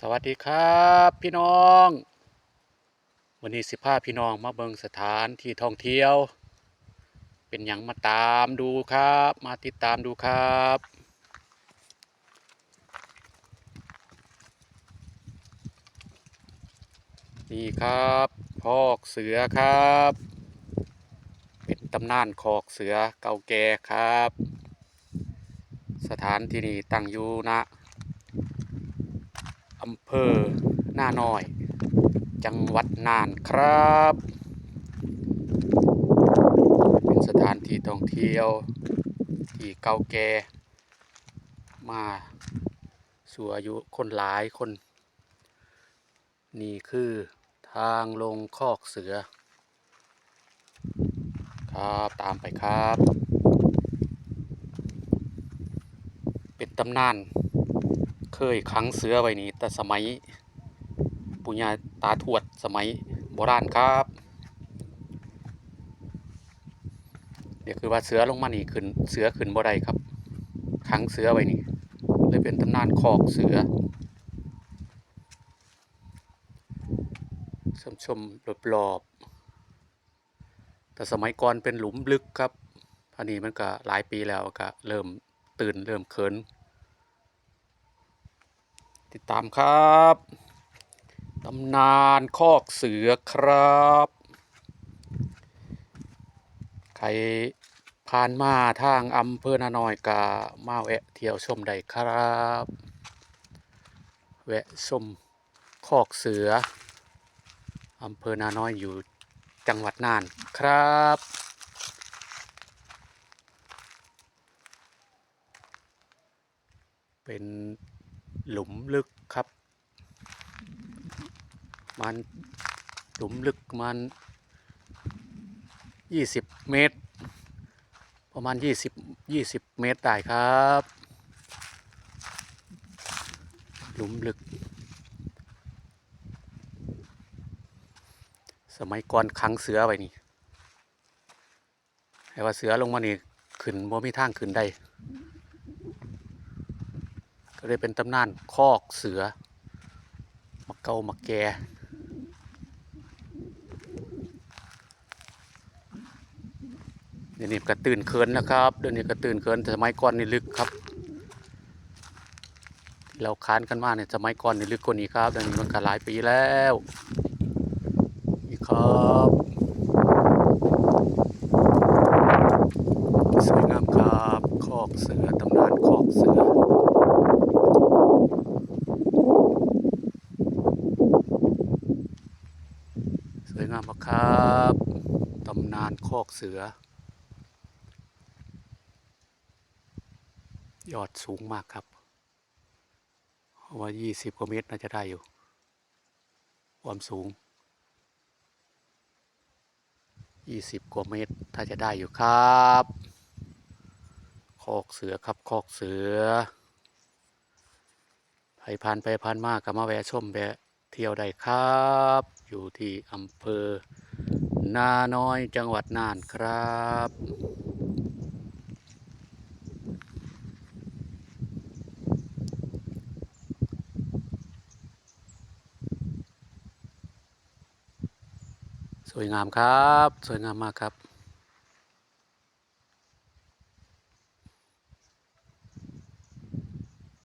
สวัสดีครับพี่น้อง วันนี้สิพาพี่น้องมาเบิงสถานที่ท่องเที่ยว เป็นอย่างมาตามดูครับ มาติดตามดูครับ นี่ครับคอกเสือครับ เป็นตำนานคอกเสือเก่าแก่ครับ สถานที่นี้ตั้งอยู่ณ อำเภอหน้าน้อย จังหวัดน่านครับ เป็นสถานที่ท่องเที่ยว ที่เก่าแก่มาสู่อายุคนหลายคน นี่คือทางลงคอกเสือ ครับตามไปครับ เป็นตำนาน เคยขังเสือไว้นี่แต่สมัยปุญญาตาทวดสมัยโบราณครับเดี๋ยวคือว่าเสือลงมานี่ขึ้นเสือขึ้นบ่ได้ครับขังเสือไว้นี่เลยเป็นตำนานคอกเสือชมชมๆรอบๆแต่สมัยก่อนเป็นหลุมลึกครับพันนี้มันก็หลายปีแล้วก็เริ่มตื่นเริ่มเขิน ติดตามครับตำนานคอกเสือครับ ใครผ่านมาทางอำเภอนาน้อยกามาแวะเที่ยวชมได้ครับ แวะชมคอกเสืออำเภอนาน้อยอยู่จังหวัดน่านครับเป็น หลุมลึกครับ มันหลุมลึกมันยี่สิบเมตร ประมาณยี่สิบยี่สิบเมตรได้ครับ หลุมลึก สมัยก่อนขังเสือไว้นี่ให้ว่าเสือลงมานี่ขึ้นบ่มีทางขึ้นได้ ก็เลยเป็นตำนานคอกเสือมักเกามักแกเดี๋ยวนี้ก็ตื่นเคินนะครับ เดี๋ยวนี้ก็ตื่นเคินแต่สมัยก่อนนี่ลึกครับ เราค้านกันมาเนี่ยสมัยก่อนนี่ลึกกว่านี้ครับเดี๋ยวนี้มันก็หลายปีแล้วนี่ครับสวยงามครับคอกเสือตำนานคอกเสือ ส วยงามมากครับตำนานคอกเสือ ยอดสูงมากครับเพราะว่า20กว่าเมตรน่าจะได้อยู่ ความสูง20กว่าเมตรถ้าจะได้อยู่ครับคอกเสือครับคอกเสือไปผ่านไปผ่านมากก็มาแวะชมแวะเที่ยวได้ครับ อยู่ที่อำเภอ นาน้อยจังหวัดน่านครับสวยงามครับ สวยงามมากครับ